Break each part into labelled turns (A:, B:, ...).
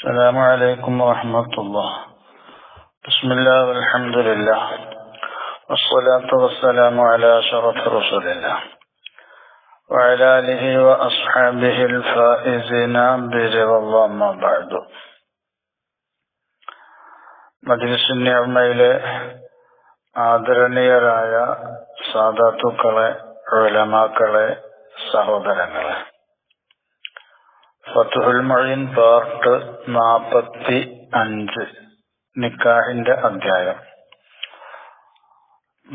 A: السلام عليكم ورحمة الله بسم الله والحمد لله والصلاة والسلام على أشرف رسول الله وعلى آله وأصحابه الفائزين برضا الله ما بعد മജ്ലിസ് നിയമയിലെ ആദരണീയരായ സാധാത്തുക്കളെ ഉലമാക്കളെ സഹോദരങ്ങളെ ഫത്തുഹുൽ പാർട്ട് നാപ്പത്തി അഞ്ച് നിക്കാഹിന്റെ അധ്യായം.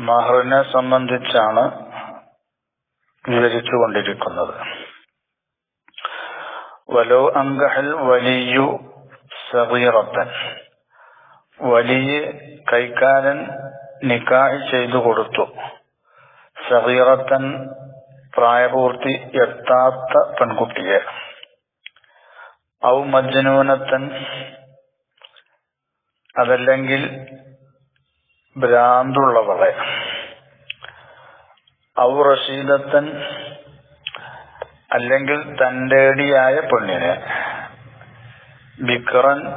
A: മഹറിനെ സംബന്ധിച്ചാണ് വിവരിച്ചുകൊണ്ടിരിക്കുന്നത്. വലോ അങ്കഹൽ വലിയു സഹീറത്തൻ വലിയ കൈക്കാരൻ നിക്കാഹ് ചെയ്തു കൊടുത്തു. സഹീറത്തൻ പ്രായപൂർത്തി എത്താത്ത പെൺകുട്ടിയെ. ഔ മജ്നൂനത്തൻ അതല്ലെങ്കിൽ ഭ്രാന്തുള്ളവളെ. ഔ റഷീദത്തൻ അല്ലെങ്കിൽ തന്റേടിയായ പെണ്ണിനെ ബിക്കറൻ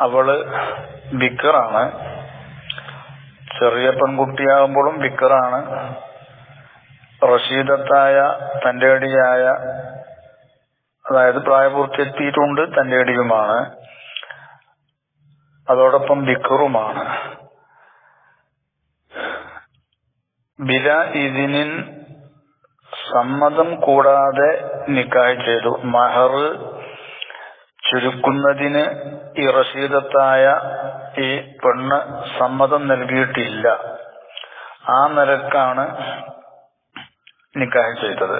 A: അവൾ ബിക്കറാണ്. ചെറിയ പെൺകുട്ടിയാകുമ്പോഴും ബിക്കറാണ്. റഷീദത്തായ തന്റേടിയായ അതായത് പ്രായപൂർത്തിയെത്തിയിട്ടുണ്ട് തന്റെ അടിവുമാണ് അതോടൊപ്പം ദിക്കറുമാണ്. ബില ഇതിനിൻ സമ്മതം കൂടാതെ നിക്കാഹ് ചെയ്തു. മഹർ ചുരുക്കുന്നതിന് ഈ റഷീദത്തായ ഈ പെണ്ണ് സമ്മതം നൽകിയിട്ടില്ല. ആ നിരക്കാണ് നിക്കാഹ് ചെയ്തത്.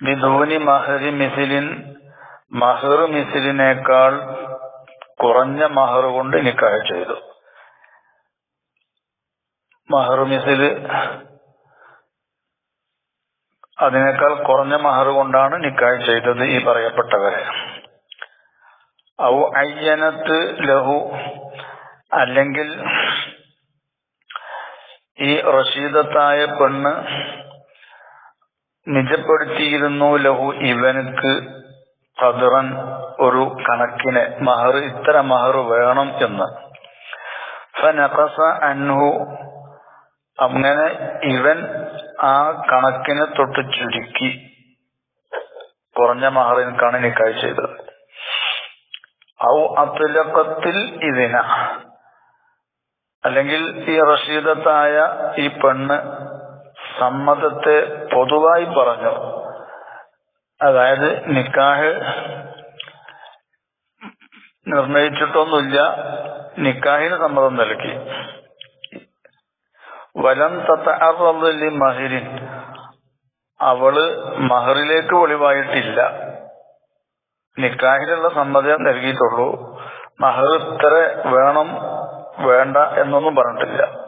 A: ബിദൂനി മഹരി മിസിലിൻ മഹർ മിസിലിനേക്കാൾ കുറഞ്ഞ മഹർ കൊണ്ട് നിക്കാഹ് ചെയ്തു. മഹർ മിസിൽ അതിനേക്കാൾ കുറഞ്ഞ മഹർ കൊണ്ടാണ് നിക്കാഹ് ചെയ്തത് ഈ പറയപ്പെട്ടവരെ. ഔ അയ്യനത്ത് ലഹു അല്ലെങ്കിൽ ഈ റഷീദത്തായ പെണ്ണ് നിജപ്പെടുത്തിയിരുന്നു ലഹു ഇവനക്ക് ഖദറൻ ഒരു കണക്കിന് മഹർ ഇത്ര മഹർ വേണം എന്ന്. ഫനഖസ അൻഹു അങ്ങനെ ഇവൻ ആ കണക്കിനെ തൊട്ട് ചുരുക്കി കുറഞ്ഞ മഹറിനക്കാണ് നിക്കായ് ചെയ്തത്. ഔ അത്തുലക്കത്തിൽ ഇതിന. അല്ലെങ്കിൽ ഈ റഷീദത്തായ ഈ പെണ്ണ് സമ്മതത്തെ പൊതുവായി പറഞ്ഞു. അതായത് നിക്കാഹ് നിർണയിച്ചിട്ടൊന്നുമില്ല നിക്കാഹിന് സമ്മതം നൽകി. വലം തത്തി മഹിരിൻ അവൾ മഹറിലേക്ക് ഒളിവായിട്ടില്ല. നിക്കാഹിലുള്ള സമ്മതം നൽകിയിട്ടുള്ളൂ. മഹർ ഇത്ര വേണം വേണ്ട എന്നൊന്നും പറഞ്ഞിട്ടില്ല.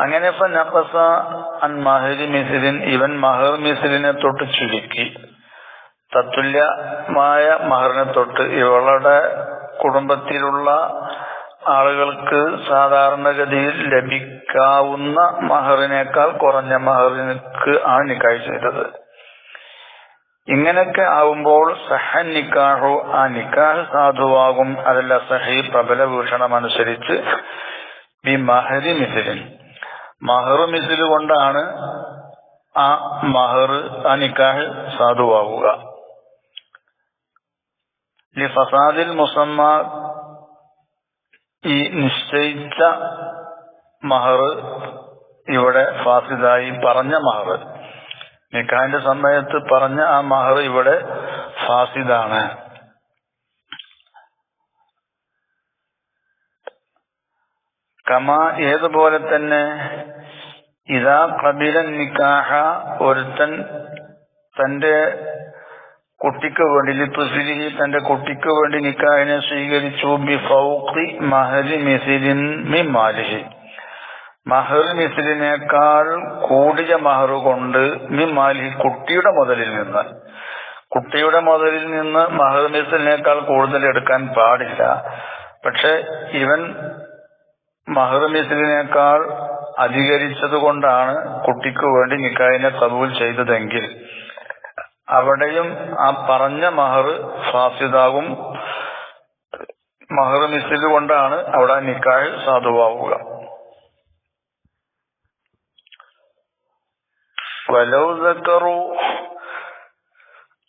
A: അങ്ങനെ ഇപ്പൊ നഫസ അൻ മഹരി മിസിലിൻ ഇവൻ മഹർ മിസിലിനെ തൊട്ട് ചുരുക്കി. തത്തുല്യമായ മഹറിനെ തൊട്ട് ഇവളുടെ കുടുംബത്തിലുള്ള ആളുകൾക്ക് സാധാരണഗതിയിൽ ലഭിക്കാവുന്ന മഹറിനേക്കാൾ കുറഞ്ഞ മഹറിനക്ക് ആണ് നിക്കാഹ് ചെയ്തത്. ഇങ്ങനെയൊക്കെ ആവുമ്പോൾ സഹൻ നിക്കാഹു ആ നിക്കാഹ് സാധുവാകും അതല്ല സഹി പ്രബല വീക്ഷണം അനുസരിച്ച് ബി മഹരി മിസിലിൻ. മഹർ മിസിൽ കൊണ്ടാണ് ആ മഹർ ആ നിക്കാഹ് സാധുവാകുക ഫസാദിൽ മുസമ്മ ഈ നിശ്ചയിച്ച മഹർ ഇവിടെ ഫാസിദായി പറഞ്ഞ മഹർ നിക്കാഹിന്റെ സമയത്ത് പറഞ്ഞ ആ മഹർ ഇവിടെ ഫാസിദാണ്. കമ ഏതുപോലെ തന്നെ ഇതാ കബിലൻ നിക്കാഹ ഒരുത്തൻ തന്റെ കുട്ടിക്ക് വേണ്ടി ലിപ്പുസിരി തന്റെ കുട്ടിക്ക് വേണ്ടി നിക്കാഹിനെ സ്വീകരിച്ചു ബി ഫൗഖി മഹരി മിസിലിൻ മി മാലിഹി. മഹർ മിസിലിനേക്കാൾ കൂടിയ മഹർ കൊണ്ട് മി മാലിഹി കുട്ടിയുടെ മുതലിൽ നിന്ന്. കുട്ടിയുടെ മുതലിൽ നിന്ന് മഹർ മിസിലിനേക്കാൾ കൂടുതൽ എടുക്കാൻ പാടില്ല. പക്ഷെ ഇവൻ മഹർ അധികരിച്ചതുകൊണ്ടാണ് അധികരിച്ചത് കൊണ്ടാണ് കുട്ടിക്ക് വേണ്ടി നിക്കായിനെ കബൂൽ ചെയ്തതെങ്കിൽ. അവിടെയും ആ പറഞ്ഞ മഹർ സാധ്യതാവും മഹർ മിസിൽ കൊണ്ടാണ് അവിടെ നിക്കാഹ് സാധുവാവുക. വലൗസക്കറു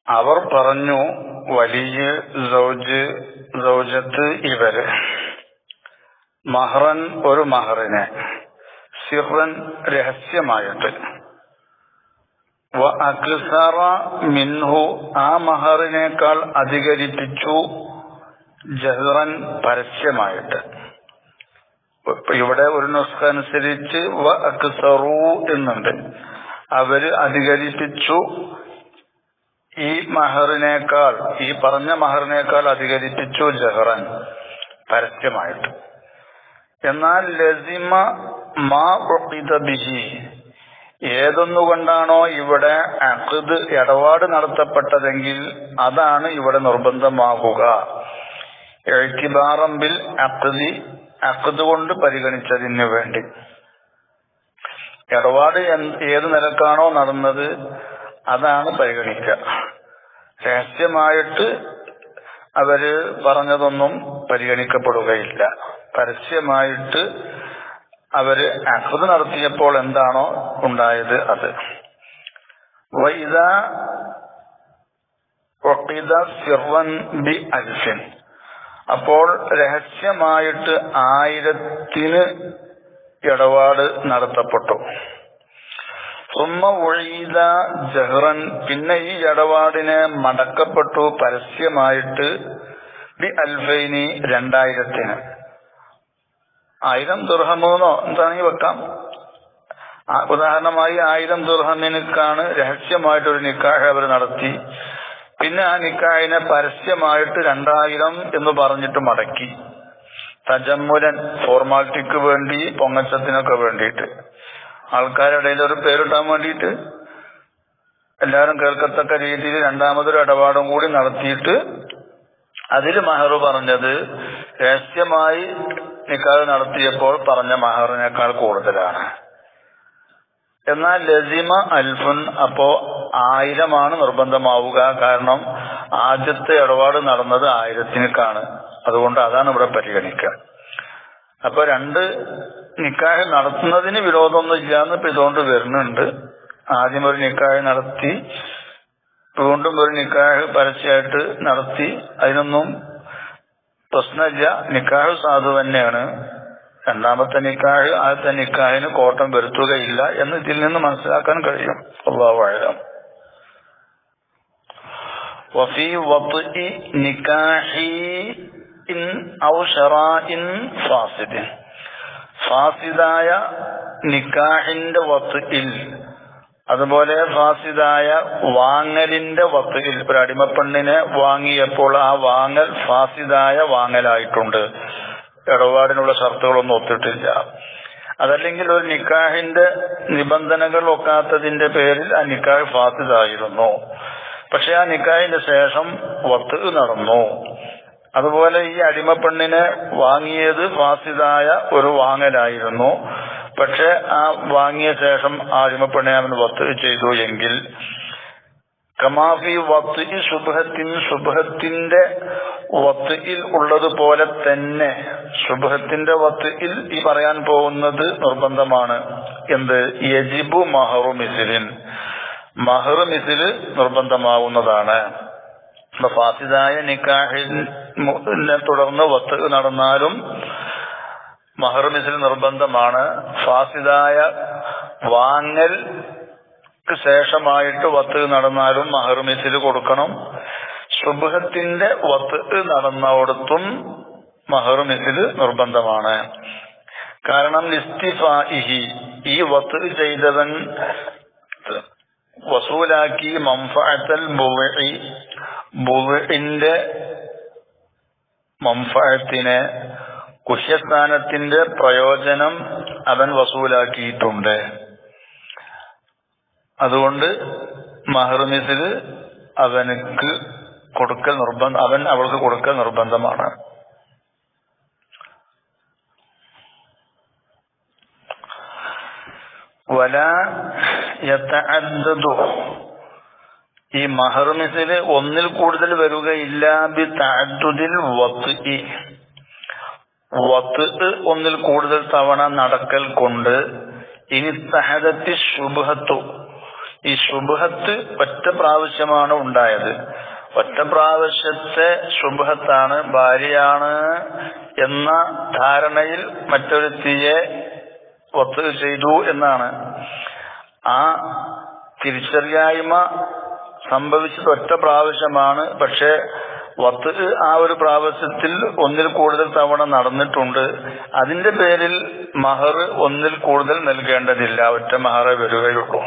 A: അവർ പറഞ്ഞു വലിയ സൗജ് സൗജത്ത് ഇവർ. മഹ്റൻ ഒരു മഹറിനെ. സിഹ്റൻ രഹസ്യമായിട്ട്. മിൻഹു ആ മഹറിനേക്കാൾ അധികരിപ്പിച്ചു ജഹ്റൻ പരസ്യമായിട്ട്. ഇവിടെ ഒരു നുസ്ഖ അനുസരിച്ച് വ എന്നുണ്ട്. അവർ അധികരിപ്പിച്ചു ഈ മഹറിനേക്കാൾ ഈ പറഞ്ഞ മഹറിനേക്കാൾ അധികരിപ്പിച്ചു ജഹ്റൻ പരസ്യമായിട്ട്. എന്നാൽ ലസിമ മാ ബിഹി. ഏതൊന്നുകൊണ്ടാണോ ഇവിടെ അഖദ് ഇടപാട് നടത്തപ്പെട്ടതെങ്കിൽ അതാണ് ഇവിടെ നിർബന്ധമാകുക എഴുത്തിബാറമ്പിൽ അഖദി അഖദ് കൊണ്ട് പരിഗണിച്ചതിന് വേണ്ടി. ഇടപാട് ഏത് നിലക്കാണോ നടന്നത് അതാണ് പരിഗണിക്കുക രഹസ്യമായിട്ട് അവർ പറഞ്ഞതൊന്നും പരിഗണിക്കപ്പെടുകയില്ല. പരസ്യമായിട്ട് അവർ അഹദ് നടത്തിയപ്പോൾ എന്താണോ ഉണ്ടായത് അത്. വൈദ ബി അപ്പോൾ രഹസ്യമായിട്ട് ആയിരത്തിന് ഇടപാട് നടത്തപ്പെട്ടു. സുമ്മ ഒഴീത ജഹ്റൻ പിന്നെ ഈ ഇടപാടിനെ മടക്കപ്പെട്ടു പരസ്യമായിട്ട് ബി അൽഫൈനി രണ്ടായിരത്തിന്. ആയിരം ദുർഹമെന്നോ? എന്താണെങ്കിൽ വെക്കാം. ഉദാഹരണമായി ആയിരം ദുർഹമിനുക്കാണ് രഹസ്യമായിട്ടൊരു നിക്കാഹ് അവർ നടത്തി. പിന്നെ ആ നിക്കാഹിനെ പരസ്യമായിട്ട് രണ്ടായിരം എന്ന് പറഞ്ഞിട്ട് മടക്കി. തജമ്മുരൻ ഫോർമാലിറ്റിക്ക് വേണ്ടി പൊങ്ങച്ചത്തിനൊക്കെ വേണ്ടിയിട്ട്. ആൾക്കാരുടെ ഒരു പേരിട്ടാൻ വേണ്ടിയിട്ട് എല്ലാവരും കേൾക്കത്തക്ക രീതിയിൽ രണ്ടാമതൊരു ഇടപാടും കൂടി നടത്തിയിട്ട് അതിൽ മഹർ പറഞ്ഞത് രഹസ്യമായി നിക്കാഹ് നടത്തിയപ്പോൾ പറഞ്ഞ മഹറിനേക്കാൾ കൂടുതലാണ്. എന്നാൽ ലസിമ അൽഫുൻ അപ്പോ ആയിരമാണ് നിർബന്ധമാവുക. കാരണം ആദ്യത്തെ ഇടപാട് നടന്നത് ആയിരത്തിനേക്കാണ്. അതുകൊണ്ട് അതാണ് ഇവിടെ പരിഗണിക്കുക. അപ്പൊ രണ്ട് നിക്കാഹ് നടത്തുന്നതിന് വിരോധമൊന്നും ഇല്ലാന്ന് ഇപ്പൊ ഇതുകൊണ്ട് വരുന്നുണ്ട്. ആദ്യം ഒരു നിക്കാഹ് നടത്തി വീണ്ടും ഒരു നിക്കാഹ് പരസ്യമായിട്ട് നടത്തി. അതിനൊന്നും പ്രശ്നമില്ല. നിക്കാഹ് സാധു തന്നെയാണ്. രണ്ടാമത്തെ നിക്കാഹ് ആദ്യത്തെ നിക്കാഹിന് കോട്ടം വരുത്തുകയില്ല എന്ന് ഇതിൽ നിന്ന് മനസ്സിലാക്കാൻ കഴിയും. അള്ളാഹുഴം വഫി വത്ഇ നിക്കാഹി ഫാസിദായ നിക്കാഹിന്റെ വത്ഇൽ. അതുപോലെ ഫാസിദായ വാങ്ങലിന്റെ വത്തിൽ ഒരു അടിമപ്പെണ്ണിനെ വാങ്ങിയപ്പോൾ ആ വാങ്ങൽ ഫാസിദായ വാങ്ങലായിട്ടുണ്ട്. ഇടപാടിനുള്ള ഷർത്തുകളൊന്നും ഒത്തിട്ടില്ല. അതല്ലെങ്കിൽ ഒരു നിക്കാഹിന്റെ നിബന്ധനകൾ ഒക്കാത്തതിന്റെ പേരിൽ ആ നിക്കാഹ് ഫാസിദായിരുന്നു. പക്ഷെ ആ നിക്കാഹിന്റെ ശേഷം വത്ത് നടന്നു. അതുപോലെ ഈ അടിമപ്പെണ്ണിനെ വാങ്ങിയത് ഫാസിദായ ഒരു വാങ്ങലായിരുന്നു. പക്ഷെ ആ വാങ്ങിയ ശേഷം ആ അടിമപ്പെണ്ണിനെ അവൻ വത്ത് ചെയ്തു എങ്കിൽ കമാഫി വത്ത് സുബഹത്തിൻ സുബഹത്തിന്റെ വത്തിൽ ഉള്ളതുപോലെ തന്നെ സുബഹത്തിന്റെ വത്തിൽ ഈ പറയാൻ പോകുന്നത് നിർബന്ധമാണ്. എന്ത്? യജിബു മഹറു മിസിലിൻ. മഹർ മിസിൽ നിർബന്ധമാവുന്നതാണ്. ഫാസിദായ നിക്കാഹിൽ തുടർന്ന് വത്ത് നടന്നാലും മഹർ മിസിൽ നിർബന്ധമാണ്. ഫാസിദായ വാങ്ങൽ ശേഷമായിട്ട് വത്ത് നടന്നാലും മഹർ മിസിൽ കൊടുക്കണം. സുബഹത്തിന്റെ വത്ത് നടന്നവിടത്തും മഹർ മിസിൽ നിർബന്ധമാണ്. കാരണം ഇസ്തിഫാഇഹി ഈ വത്ത് ചെയ്തവൻ വസൂലാക്കി മംഫഅത്തൽ ബുവഇന്റെ മംഫഅത്തിനെ കുഷ്യസ്ഥാനത്തിന്റെ പ്രയോജനം അവൻ വസൂലാക്കിയിട്ടുണ്ട്. അതുകൊണ്ട് മഹർമിസിൽ അവനക്ക് കൊടുക്കൽ നിർബന്ധം അവൻ അവൾക്ക് കൊടുക്കൽ നിർബന്ധമാണ്. വല ഈ മഹർമിസിൽ ഒന്നിൽ കൂടുതൽ വരികയില്ല ബി താജുദിൽ വത്ത് വത്ത് ഒന്നിൽ കൂടുതൽ തവണ നടക്കൽ കൊണ്ട് ഇനി തഹദത്തി ശുഭത്തു ഈ ശുഭത്ത് ഒറ്റ പ്രാവശ്യമാണ് ഉണ്ടായത്. ഒറ്റ പ്രാവശ്യത്തെ ശുഭത്താണ് ഭാര്യയാണ് എന്ന ധാരണയിൽ മറ്റൊരുത്തിയെ ഒത്തു ചെയ്തു എന്നാണ്. ആ തിരിച്ചറിയായ്മ സംഭവിച്ചത് ഒറ്റ പ്രാവശ്യമാണ്. പക്ഷെ വത്ത് ആ ഒരു പ്രാവശ്യത്തിൽ ഒന്നിൽ കൂടുതൽ തവണ നടന്നിട്ടുണ്ട്. അതിന്റെ പേരിൽ മഹർ ഒന്നിൽ കൂടുതൽ നൽകേണ്ടതില്ല. ഒറ്റ മഹറേ വരികയുള്ളൂ.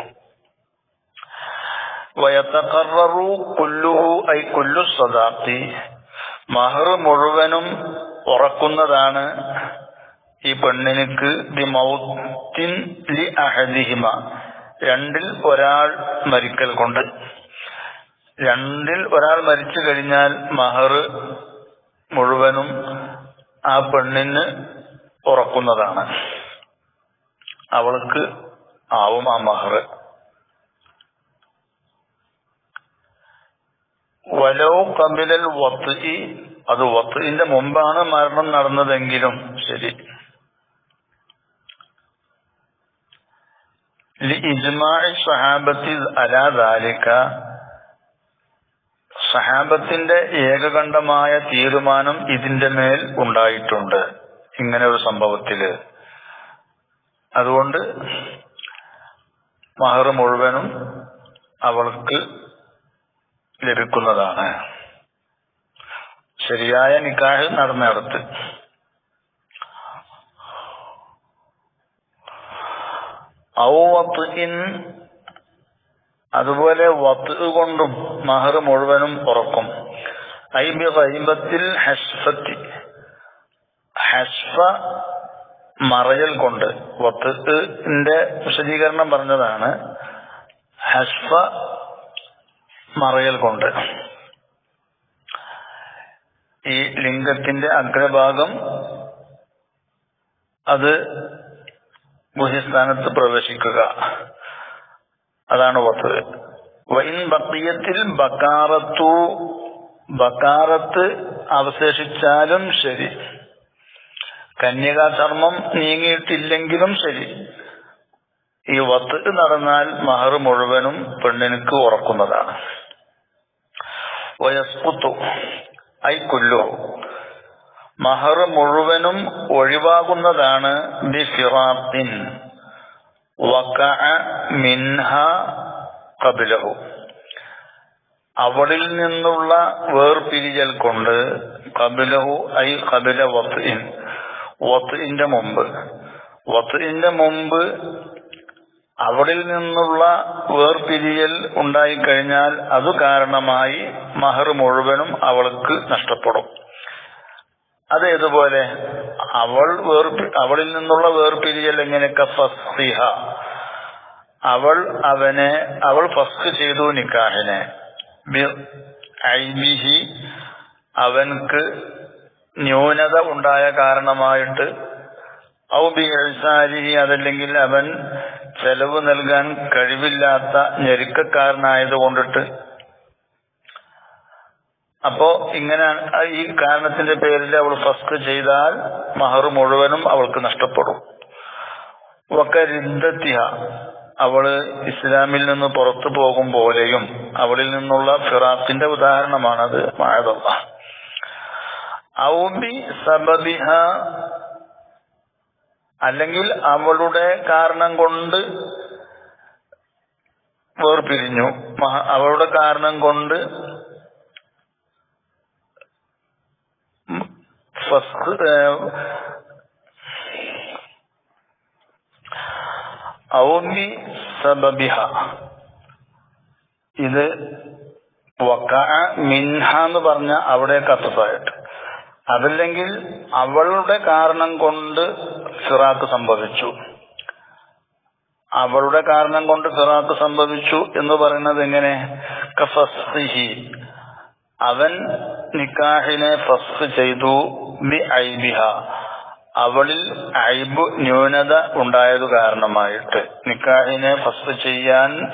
A: വയത്തക്കറു കുല്ലുഹു ഐ കുല്ലു സദാത്തി. മഹർ മുഴുവനും ഉറക്കുന്നതാണ് ഈ പെണ്ണിനിക്ക്. ദി മൗത്തിൻ ലി അഹദിഹിമ. രണ്ടിൽ ഒരാൾ മരിക്കൽ കൊണ്ട്. രണ്ടിൽ ഒരാൾ മരിച്ചു കഴിഞ്ഞാൽ മഹർ മുഴുവനും ആ പെണ്ണിന് ഉറക്കുന്നതാണ്. അവൾക്ക് ആവും ആ മഹർ. വലോ കബിലൽ വത്ത് അത് വത്തിന്റെ മുമ്പാണ് മരണം നടന്നതെങ്കിലും ശരി. ഇജ്മാഇ സഹാബത്തി അലാ ദാലിക സഹാബത്തിന്റെ ഏകകണ്ഠമായ തീരുമാനം ഇതിന്റെ മേൽ ഉണ്ടായിട്ടുണ്ട് ഇങ്ങനെ ഒരു സംഭവത്തിൽ. അതുകൊണ്ട് മഹർ മുഴുവനും അവൾക്ക് ലഭിക്കുന്നതാണ്. ശരിയായ നിക്കാഹ് നടന്നിടത്ത്. ഔവത്ത് അതുപോലെ വത്ത് കൊണ്ടും മഹർ മുഴുവനും ഉറക്കും ഐബി കൈബത്തിൽ ഹസ്ഫത്തി ഹസ്ഫ മറയൽ കൊണ്ട് വത്തിന്റെ വിശദീകരണം പറഞ്ഞതാണ്. ഹസ്ഫ മറയൽ കൊണ്ട്. ഈ ലിംഗത്തിന്റെ അഗ്രഭാഗം അത് ഗുഹ്യസ്ഥാനത്ത് പ്രവേശിക്കുക. അതാണ് വസ്തുത വൈൻ ബക്കിയത്തിൽ ബക്കാറത്തു ബക്കാറത്ത് അവശേഷിച്ചാലും ശരി. കന്യകാചർമ്മം നീങ്ങിയിട്ടില്ലെങ്കിലും ശരി. ഈ വത്ത് നടന്നാൽ മഹർ മുഴുവനും പെണ്ണിനുക്ക് ഉറക്കുന്നതാണ്. വയസ്പുത്തു ഐ കുല്ലു. മഹർ മുഴുവനും ഒഴിവാകുന്നതാണ് ബി ഫിറാത്തിൻ മിൻഹ കബിലഹു അവളിൽ നിന്നുള്ള വേർപിരിയൽ കൊണ്ട് കബിലഹു ഐ കബില വത്ഇൻ. വത്ഇന്റെ മുമ്പ്. വത്തിന്റെ മുമ്പ് അവളിൽ നിന്നുള്ള വേർപിരിയൽ ഉണ്ടായിക്കഴിഞ്ഞാൽ അത് കാരണമായി മഹർ മുഴുവനും അവൾക്ക് നഷ്ടപ്പെടും. അതേതുപോലെ അവൾ അവളിൽ നിന്നുള്ള വേർപിരിയൽ എങ്ങനെയൊക്കെ? ഫസ്തിഹ അവൾ അവനെ അവൾ ഫസ്ക് ചെയ്തു നിക്കാഹിനെ. ഐബിഹി അവൻക്ക് ന്യൂനത ഉണ്ടായ കാരണമായിട്ട് ഔ ബി എഴുസാരിഹി അതല്ലെങ്കിൽ അവൻ ചെലവ് നൽകാൻ കഴിവില്ലാത്ത ഞെരുക്കക്കാരനായത് കൊണ്ടിട്ട് അപ്പോ ഇങ്ങനെ ഈ കാരണത്തിന്റെ പേരിൽ അവൾ ഫസ്ക് ചെയ്താൽ മഹർ മുഴുവനും അവൾക്ക് നഷ്ടപ്പെടും. വക്കരിദ്ദത്തിഹ അവൾ ഇസ്ലാമിൽ നിന്ന് പുറത്തു പോകും പോലെയും അവളിൽ നിന്നുള്ള ഫിറാത്തിന്റെ ഉദാഹരണമാണത് മായതല്ല ഔബി സബബിഹ അല്ലെങ്കിൽ അവളുടെ കാരണം കൊണ്ട് വേർപിരിഞ്ഞു. അവളുടെ കാരണം കൊണ്ട് സബബിഹ. ഇത് മിൻഹ എന്ന് പറഞ്ഞ അവിടെ കത്തസായിട്ട് അതല്ലെങ്കിൽ അവളുടെ കാരണം കൊണ്ട് സിറാത്ത് സംഭവിച്ചു. അവളുടെ കാരണം കൊണ്ട് സിറാത്ത് സംഭവിച്ചു എന്ന് പറയുന്നത് എങ്ങനെ? കഫസ്ഹി അവൻ നിക്കാഹിനെ ഫസ്ഖ് ചെയ്തു ബി ഐബിഹ. അവളിൽ ഐബ് ന്യൂനത ഉണ്ടായത് കാരണമായിട്ട് നിക്കാഹിനെ ഫസ്ഖ് ചെയ്യാൻ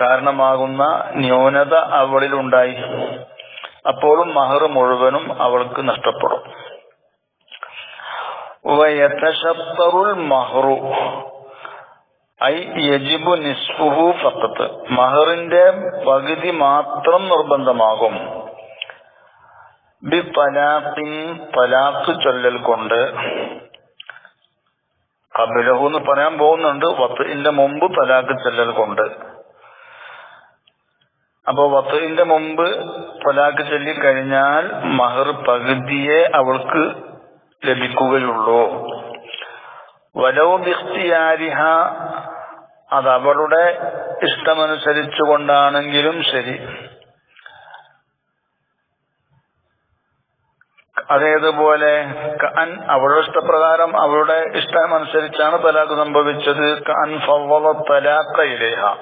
A: കാരണമാകുന്ന ന്യൂനത അവളിൽ ഉണ്ടായി. അപ്പോഴും മഹർ മുഴുവനും അവൾക്ക് നഷ്ടപ്പെടും. മഹ്റു. ഐ യജിബു നിസ്ഫുഹു ഫക്കത്ത് മഹറിന്റെ പകുതി മാത്രം നിർബന്ധമാകും. ബി തലാഖിൻ തലാഖ് ചൊല്ലൽ കൊണ്ട് കബിലഹു എന്ന് പറയാൻ പോകുന്നുണ്ട്. വത്തുവിന്റെ മുമ്പ് തലാഖ് ചൊല്ലൽ കൊണ്ട്. അപ്പൊ വത്തുവിന്റെ മുമ്പ് തലാഖ് ചൊല്ലിക്കഴിഞ്ഞാൽ മഹർ പകുതിയെ അവൾക്ക് ലഭിക്കുകയുള്ളൂ. വലവും അത് അവളുടെ ഇഷ്ടമനുസരിച്ചു കൊണ്ടാണെങ്കിലും ശരി. അതേതുപോലെ അൻ അവളുടെ ഇഷ്ടപ്രകാരം അവളുടെ ഇഷ്ടമനുസരിച്ചാണ് തലാഖ് സംഭവിച്ചത്. അൻ ഫവ്വള തലാഖ ഇലേഹ.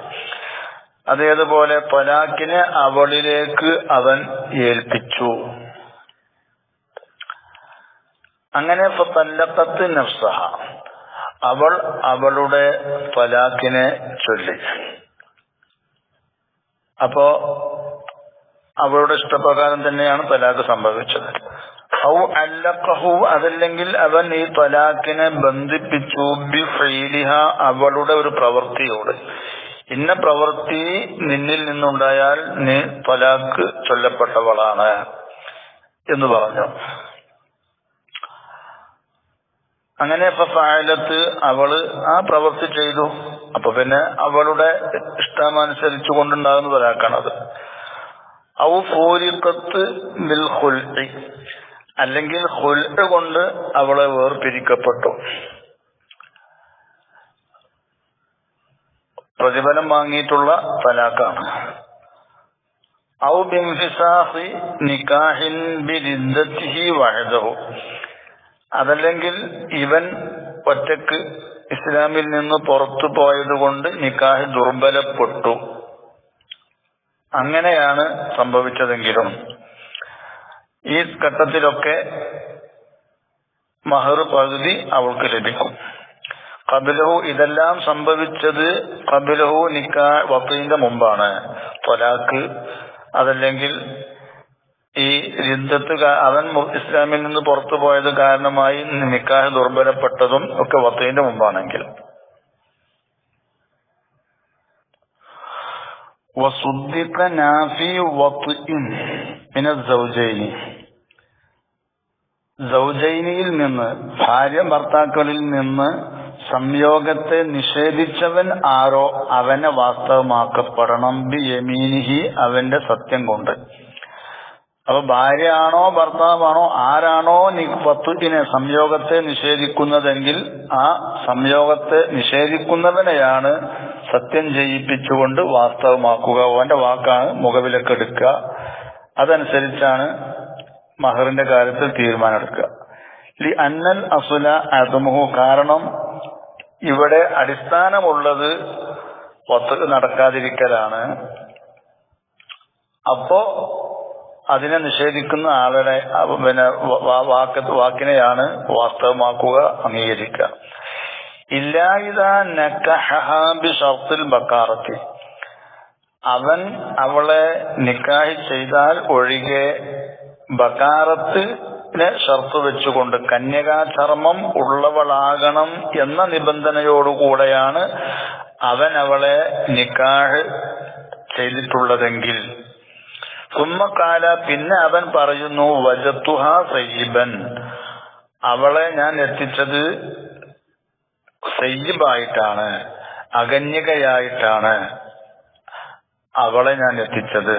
A: അതേതുപോലെ തലാഖിനെ അവളിലേക്ക് അവൻ ഏൽപ്പിച്ചു. അങ്ങനെ തല്ലക്കത്ത് നഫ്സഹ. അവൾ അവളുടെ തലാഖിനെ ചൊല്ലി. അപ്പോ അവളുടെ ഇഷ്ടപ്രകാരം തന്നെയാണ് തലാഖ് സംഭവിച്ചത്. ഔ അല്ലഖഹു അതല്ലെങ്കിൽ അവൻ ഈ തലാഖിനെ ബന്ധിപ്പിച്ചു. ബി ഫൈലിഹ അവളുടെ ഒരു പ്രവൃത്തിയോട്. ഇന്ന പ്രവൃത്തി നിന്നിൽ നിന്നുണ്ടായാൽ നീ തലാഖ് ചൊല്ലപ്പെട്ടവളാണ് എന്ന് പറഞ്ഞു. അങ്ങനെ ഇപ്പൊ ഫായലത്ത് അവൾ ആ പ്രവൃത്തി ചെയ്തു. അപ്പൊ പിന്നെ അവളുടെ ഇഷ്ടമനുസരിച്ചു കൊണ്ടുണ്ടാകുന്ന തലാക്കാണത് ഔ ഫൂരിക്കത്ത് ബിൽ ഹുൽഇ അല്ലെങ്കിൽ ഹുൽട്ട് കൊണ്ട് അവളെ വേർപിരിക്കപ്പെട്ടു. പ്രതിഫലം വാങ്ങിയിട്ടുള്ള തലാക്കാണ് ഔ ബിംഫിസാഹി നിക്കാഹിൻ ബിരിദ്ദത്തിഹി വഹദഹു. അതല്ലെങ്കിൽ ഇവൻ ഒറ്റയ്ക്ക് ഇസ്ലാമിൽ നിന്ന് പുറത്തു പോയത് കൊണ്ട് നിക്കാഹ് ദുർബലപ്പെട്ടു. അങ്ങനെയാണ് സംഭവിച്ചതെങ്കിലും. ഈ ഘട്ടത്തിലൊക്കെ മഹർ പകുതി അവൾക്ക് ലഭിക്കും. കബിലഹു ഇതെല്ലാം സംഭവിച്ചത് കബിലഹു നിക്കാ വക്കീലിന്റെ മുമ്പാണ്. തൊലാക്ക് അതല്ലെങ്കിൽ ഈ യുദ്ധത്ത് അവൻ ഇസ്ലാമിൽ നിന്ന് പുറത്തു പോയത് കാരണമായി നിക്കാഹ് ദുർബലപ്പെട്ടതും ഒക്കെ വത്തീന്റെ മുമ്പാണെങ്കിൽ. സൗജൈനിയിൽ നിന്ന് ഭാര്യ ഭർത്താക്കളിൽ നിന്ന് സംയോഗത്തെ നിഷേധിച്ചവൻ ആരോ അവനെ വാസ്തവമാക്കപ്പെടണം. ബി യമീനിഹി അവന്റെ സത്യം കൊണ്ട്. അപ്പൊ ഭാര്യയാണോ ഭർത്താവാണോ ആരാണോ പത്തുവിനെ സംയോഗത്തെ നിഷേധിക്കുന്നതെങ്കിൽ ആ സംയോഗത്തെ നിഷേധിക്കുന്നവനെയാണ് സത്യം ചെയ്യിപ്പിച്ചുകൊണ്ട് വാസ്തവമാക്കുക. അവന്റെ വാക്കാണ് മുഖവിലക്കെടുക്കുക അതനുസരിച്ചാണ് മഹറിന്റെ കാര്യത്തിൽ തീരുമാനമെടുക്കുക. ലി അന്നൽ അസുല അതുമുഹു കാരണം ഇവിടെ അടിസ്ഥാനമുള്ളത് വത്ത് നടക്കാതിരിക്കലാണ്. അപ്പോ അതിനെ നിഷേധിക്കുന്ന ആളുടെ പിന്നെ വാക്ക് വാക്കിനെയാണ് വാസ്തവമാക്കുക അംഗീകരിക്കുക. ഇല്ലായിതാ നക്കഹബി ഷർത്തിൽ ബക്കാറത്തി. അവൻ അവളെ നിക്കാഹി ചെയ്താൽ ഒഴികെ ബക്കാറത്തിനെ ഷർത്ത് വെച്ചുകൊണ്ട് കന്യകാചർമ്മം ഉള്ളവളാകണം എന്ന നിബന്ധനയോടുകൂടെയാണ് അവൻ അവളെ നിക്കാഹ് ചെയ്തിട്ടുള്ളതെങ്കിൽ. സുമ്മക്കാല പിന്നെ അവൻ പറയുന്നു വജത്തുഹ സയ്യിബൻ. അവളെ ഞാൻ എത്തിച്ചത് സയ്യിബായിട്ടാണ് അകന്യകയായിട്ടാണ് അവളെ ഞാൻ എത്തിച്ചത്.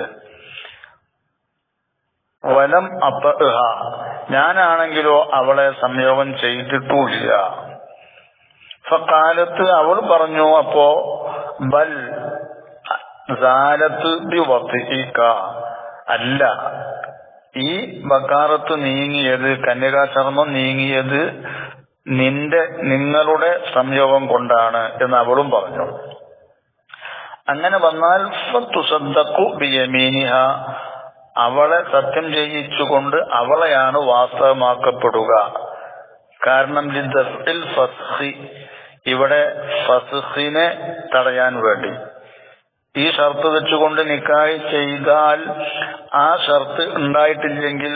A: വലം അപ്പ ഞാനാണെങ്കിലോ അവളെ സംയോഗം ചെയ്തിട്ടുമില്ല. കാലത്ത് അവൾ പറഞ്ഞു അപ്പോ ബൽ സാലത്ത് അല്ല. ഈ ബക്കാറത്ത് നീങ്ങിയത് കന്യകാചർമ്മം നീങ്ങിയത് നിന്റെ നിങ്ങളുടെ സംയോഗം കൊണ്ടാണ് എന്ന് അവളും പറഞ്ഞു. അങ്ങനെ വന്നാൽ ബിയമീനിഹ അവളെ സത്യം ചെയ്യിച്ചുകൊണ്ട് അവളെയാണ് വാസ്തവമാക്കപ്പെടുക. കാരണം ഇവിടെ ഫസ്ഖിനെ തടയാൻ വേണ്ടി. ഈ ഷർത്ത് വെച്ചുകൊണ്ട് നിക്കാഹ് ചെയ്താൽ ആ ഷർത്ത് ഉണ്ടായിട്ടില്ലെങ്കിൽ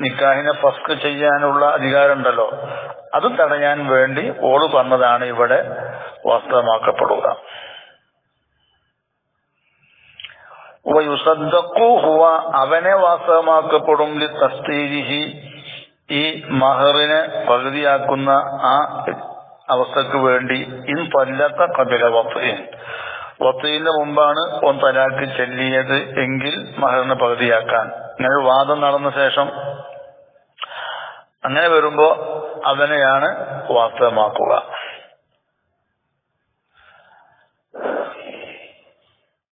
A: നിക്കാഹിനെ ഫസ്ക് ചെയ്യാനുള്ള അധികാരം ഉണ്ടല്ലോ അത് തടയാൻ വേണ്ടി ഓൾ പറഞ്ഞതാണ് ഇവിടെ വാസ്തവമാക്കപ്പെടുക. ഹുവ അവനെ വാസ്തവമാക്കപ്പെടും. തസ്തീരിഹി ഈ മഹറിനെ പകുതിയാക്കുന്ന ആ അവസ്ഥക്ക് വേണ്ടി. ഇൻ പല്ലത്ത കപില വത്തീൻ വത്തീന് മുമ്പാണ് ഓൻ തലാക്ക് ചെല്ലിയത് എങ്കിൽ മഹറിന് പകുതിയാക്കാൻ. അങ്ങനെ വാദം നടന്ന ശേഷം അങ്ങനെ വരുമ്പോ അവനെയാണ് വാസ്തവമാക്കുക.